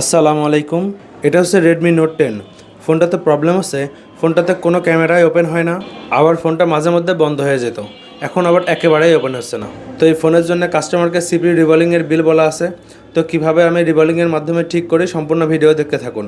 আসসালামু আলাইকুম। এটা হচ্ছে রেডমি নোট টেন ফোনটাতে প্রবলেম আছে। ফোনটাতে কোনো ক্যামেরাই ওপেন হয় না। আবার ফোনটা মাঝে মধ্যে বন্ধ হয়ে যেত। এখন আবার একেবারেই ওপেন হচ্ছে না। তো এই ফোনের জন্য কাস্টমারকে সিপি রিভলিংয়ের বিল বলা আছে। তো কীভাবে আমি রিভলিংয়ের মাধ্যমে ঠিক করে সম্পূর্ণ ভিডিও দেখতে থাকুন?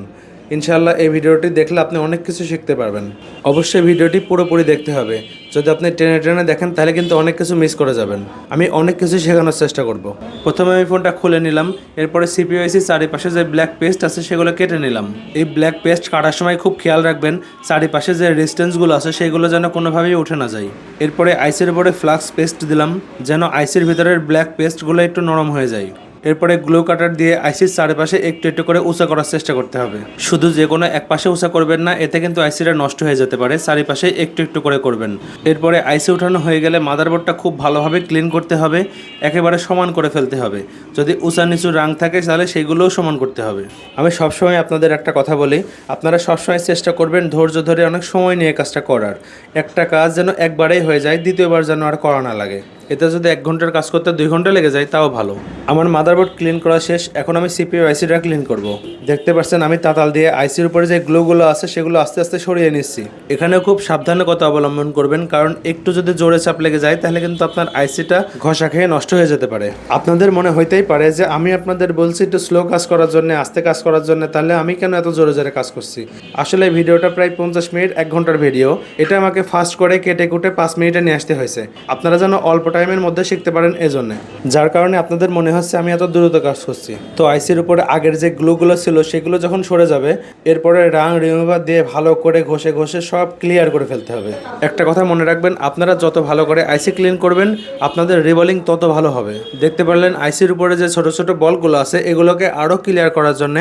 ইনশাআল্লাহ এই ভিডিওটি দেখলে আপনি অনেক কিছু শিখতে পারবেন। অবশ্যই ভিডিওটি পুরোপুরি দেখতে হবে। যদি আপনি ট্রেনে ট্রেনে দেখেন, তাহলে কিন্তু অনেক কিছু মিস করে যাবেন। আমি অনেক কিছু শেখানোর চেষ্টা করব। প্রথমে আমি ফোনটা খুলে নিলাম। এরপরে সিপিওআইসি চারিপাশে যে ব্ল্যাক পেস্ট আছে, সেগুলো কেটে নিলাম। এই ব্ল্যাক পেস্ট কাটার সময় খুব খেয়াল রাখবেন, চারিপাশে যে রেজিস্ট্যান্সগুলো আছে, সেগুলো যেন কোনোভাবেই উঠে না যায়। এরপরে আইসের উপরে ফ্লাক্স পেস্ট দিলাম, যেন আইসির ভিতরের ব্ল্যাক পেস্টগুলো একটু নরম হয়ে যায়। এরপরে গ্লো কাটার দিয়ে আইসির চারপাশে একটু একটু করে উঁচা করার চেষ্টা করতে হবে। শুধু যে কোনো এক পাশে উঁচা করবেন না, এতে কিন্তু আইসিটা নষ্ট হয়ে যেতে পারে, চারিপাশে একটু একটু করে করবেন। এরপরে আইসি উঠানো হয়ে গেলে মাদারবোর্ডটা খুব ভালোভাবে ক্লিন করতে হবে, একেবারে সমান করে ফেলতে হবে। যদি উঁচা নিচু রাং থাকে, তাহলে সেইগুলোও সমান করতে হবে। আমি সবসময় আপনাদের একটা কথা বলি, আপনারা সবসময় চেষ্টা করবেন ধৈর্য ধরে অনেক সময় নিয়ে কাজটা করার। একটা কাজ যেন একবারেই হয়ে যায়, দ্বিতীয়বার যেন আর করা না লাগে। এতে যদি এক ঘণ্টার কাজ করতে দুই ঘণ্টা লেগে যায়, তাও ভালো। আমার মাদারবোর্ড ক্লিন করা শেষ, এখন আমি সিপিইউ আইসিটা ক্লিন করব। দেখতে পাচ্ছেন, আমি তাতাল দিয়ে আইসির উপরে যে গ্লোগুলো আছে, সেগুলো আস্তে আস্তে সরিয়ে নিচ্ছি। এখানেও খুব সাবধানতা অবলম্বন করবেন, কারণ একটু যদি জোরে চাপ লেগে যায়, তাহলে কিন্তু আপনার আইসিটা ঘষা খেয়ে নষ্ট হয়ে যেতে পারে। আপনাদের মনে হইতেই পারে যে, আমি আপনাদের বলছি একটু স্লো কাজ করার জন্য, আস্তে কাজ করার জন্য, তাহলে আমি কেন এত জোরে জোরে কাজ করছি? আসলে ভিডিওটা প্রায় পঞ্চাশ মিনিট, এক ঘণ্টার ভিডিও। এটা আমাকে ফাস্ট করে, কেটে কুটে পাঁচ মিনিটে নিয়ে আসতে হয়েছে। আপনারা যেন অল্প টাইমের মধ্যে শিখতে পারেন এজন্য। যার কারণে আপনাদের মনে হচ্ছে আমি এত দ্রুত কাজ করছি। তো আইসির উপরে আগের যে গ্লুগুলো ছিল, সেগুলো যখন সরে যাবে, এরপরে রাং রিমুভার দিয়ে ভালো করে ঘষে ঘষে সব ক্লিয়ার করে ফেলতে হবে। একটা কথা মনে রাখবেন, আপনারা যত ভালো করে আইসি ক্লিন করবেন, আপনাদের রিবলিং তত ভালো হবে। দেখতে পারলেন, আইসির উপরে যে ছোট ছোট বলগুলো আছে, এগুলোকে আরও ক্লিয়ার করার জন্য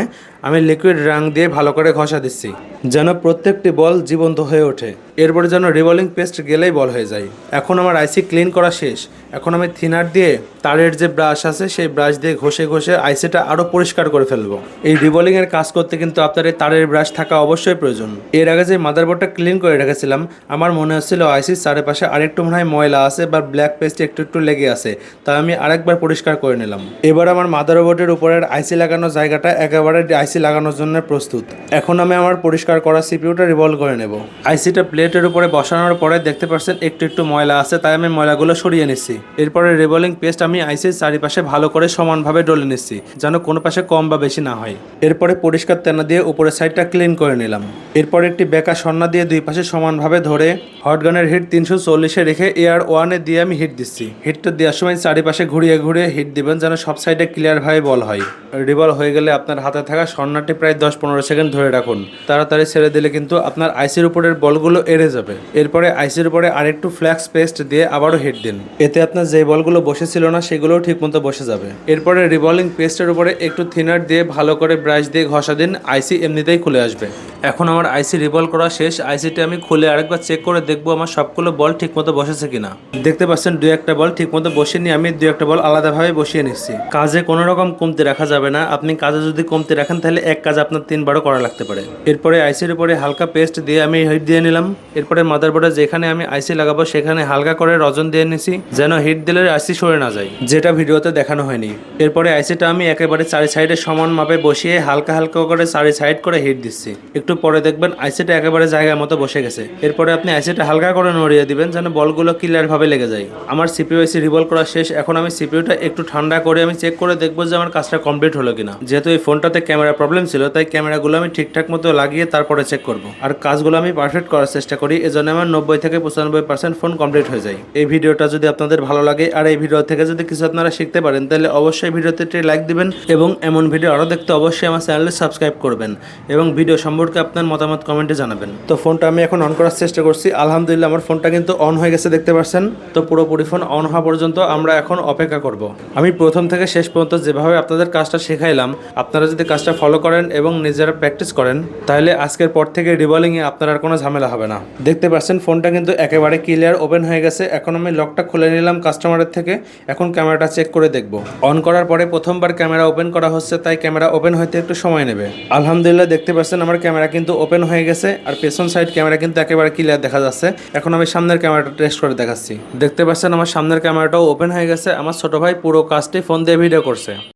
আমি লিকুইড রাং দিয়ে ভালো করে ঘষা দিচ্ছি। যেন প্রত্যেকটি বল জীবন্ত হয়ে ওঠে। এরপরে যেন রিবলিং পেস্ট গেলেই বল হয়ে যায়। এখন আমার আইসি ক্লিন করা শেষ। এখন আমি থিনার দিয়ে তারের যে ব্রাশ আছে, সেই ব্রাশ দিয়ে ঘষে ঘষে আইসিটা আরও পরিষ্কার করে ফেলব। এই রিবলিং এর কাজ করতে কিন্তু আপনার এই তারের ব্রাশ থাকা অবশ্যই প্রয়োজন। এর আগে যে মাদারবোর্ডটা ক্লিন করে রেখেছিলাম, আমার মনে হচ্ছিল আইসির চারিপাশে আরেকটু মনে হয় ময়লা আছে বা ব্ল্যাক পেস্ট একটু একটু লেগে আছে, তাই আমি আরেকবার পরিষ্কার করে নিলাম। এবার আমার মাদারবোর্ডের উপরের আইসি লাগানোর জায়গাটা একেবারে আইসি লাগানোর জন্য প্রস্তুত। এখন আমি আমার পরিষ্কার করা সিপিউটা রিভলভ করে নেব। আইসিটা প্লেটের উপরে বসানোর পরে দেখতে পাচ্ছেন একটু একটু ময়লা আছে, তাই আমি ময়লাগুলো সরিয়ে নিচ্ছি। এরপরে রিভলিং পেস্ট আমি আইসির চারিপাশে ভালো করে সমানভাবে ডলে নিচ্ছি, যেন কোনো পাশে কম বা বেশি না হয়। এরপরে পরিষ্কার তেনা দিয়ে উপরের সাইডটা ক্লিন করে নিলাম। এরপর একটি বেকা সন্না দিয়ে দুই পাশে সমানভাবে ধরে হটগানের হিট তিনশো চল্লিশে রেখে এয়ার ওয়ানে দিয়ে আমি হিট দিচ্ছি। হিটটা দেওয়ার সময় চারিপাশে ঘুরিয়ে ঘুরিয়ে হিট দিবেন যেন সব সাইডে ক্লিয়ারভাবে বল হয়। রিবল হয়ে গেলে আপনার হাতে থাকা সন্নাটি প্রায় দশ পনেরো সেকেন্ড ধরে রাখুন। তাড়াতাড়ি ছেড়ে দিলে কিন্তু আপনার আইসির উপরের বলগুলো এড়ে যাবে। এরপরে আইসির উপরে আরেকটু ফ্ল্যাক্স পেস্ট দিয়ে আবারও হিট দিন। এতে আপনার যে বলগুলো বসেছিল না, সেগুলোও ঠিকমতো বসে যাবে। এরপরে রিবলিং পেস্টের উপরে একটু থিনার দিয়ে ভালো করে ব্রাশ দিয়ে ঘষা দিন। আইসি এমনিতেই খুলে আসবে। এখন আমার আইসি রিভলভ করা শেষ আইসিটি আমি খুলে আরেকবার চেক করে দেখব আমার সবগুলো বল ঠিকমতো বসেছে কিনা। দেখতে পাচ্ছেন দুই একটা বল ঠিকমতো বসিয়ে নিয়ে আমি দুই একটা বল আলাদাভাবে বসিয়ে নিচ্ছি। কাজে কোনো রকম কমতি রাখা যাবে না, আপনি কাজে যদি কমতি রাখেন তাহলে এক কাজ আপনার তিনবারও করা লাগতে পারে। এরপরে আইসির উপরে হালকা পেস্ট দিয়ে আমি হিট দিয়ে নিলাম। এরপরে মাদার মাদারবোর্ডে যেখানে আমি আইসি লাগাবো সেখানে হালকা করে রজন দিয়ে নিছি, যেন হিট দিলে আইসি সরে না যায়, যেটা ভিডিওতে দেখানো হয়নি। এরপরে আইসিটা আমি একেবারে চারি সাইডে সমান মাপে বসিয়ে হালকা হালকা করে চারি সাইড করে হিট দিচ্ছি। একটু পরে দেখবেন আইসিটা একেবারে জায়গার মতো বসে গেছে। এরপরে আপনি আইসিটা হালকা করে নড়িয়ে দিবেন যেন বলগুলো ক্লিয়ার ভাবে লেগে যায়। আমার সিপিইউ আইসি রিভলভ করা শেষ, এখন আমি সিপিইউটা একটু ঠান্ডা করে আমি চেক করে দেখব যে আমার কাজটা কমপ্লিট হলো কিনা। যেহেতু এই ফোনটাতে ক্যামেরা প্রবলেম ছিল, তাই ক্যামেরাগুলো আমি ঠিকঠাক মতো লাগিয়ে তারপরে চেক করব। আর কাজগুলো আমি পারফেক্ট করার চেষ্টা করি, এজন্য আমার নব্বই থেকে পঁচানব্বই পার্সেন্ট ফোন কমপ্লিট হয়ে যায়। এই ভিডিওটা যদি আপনাদের ভালো লাগে, আর এই ভিডিও থেকে যদি কিছু আপনারা শিখতে পারেন, তাহলে অবশ্যই ভিডিওতে একটি লাইক দিবেন এবং এমন ভিডিও আরও দেখতে অবশ্যই আমার চ্যানেলে সাবস্ক্রাইব করবেন এবং ভিডিও সম্পর্কে আপনার মতামত কমেন্টে জানাবেন। তো ফোনটা আমি এখন অন করার চেষ্টা করছি। আলহামদুলিল্লাহ আমার ফোনটা কিন্তু অন হয়ে গেছে, দেখতে পাচ্ছেন তো পুরোপুরি ফোন অন হওয়া পর্যন্ত আমরা এখন অপেক্ষা করব। আমি প্রথম থেকে শেষ পর্যন্ত যেভাবে আপনাদের কাজটা শেখাইলাম, আপনারা যদি কাজটা ফলো করেন এবং নিজেরা প্র্যাকটিস করেন, তাহলে আজকের পর থেকে রিভলিংয়ে আপনার আর কোনো ঝামেলা হবে না। দেখতে পাচ্ছেন, ফোনটা কিন্তু একেবারে ক্লিয়ার ওপেন হয়ে গেছে। এখন আমি লকটা খুলে নিলাম কাস্টমারের থেকে। এখন ক্যামেরাটা চেক করে দেখব। অন করার পরে প্রথমবার ক্যামেরা ওপেন করা হচ্ছে, তাই ক্যামেরা ওপেন হইতে একটু সময় নেবে। আলহামদুলিল্লাহ দেখতে পাচ্ছেন, আমার ক্যামেরা কিন্তু ওপেন হয়ে গেছে আর পেছন সাইড ক্যামেরা কিন্তু একেবারে ক্লিয়ার দেখা যাচ্ছে। এখন আমি সামনের ক্যামেরাটা টেস্ট করে দেখাচ্ছি। দেখতে পাচ্ছেন আমার সামনের ক্যামেরাটাও ওপেন হয়ে গেছে। আমার ছোট ভাই পুরো কাজটি ফোন দিয়ে ভিডিও করছে।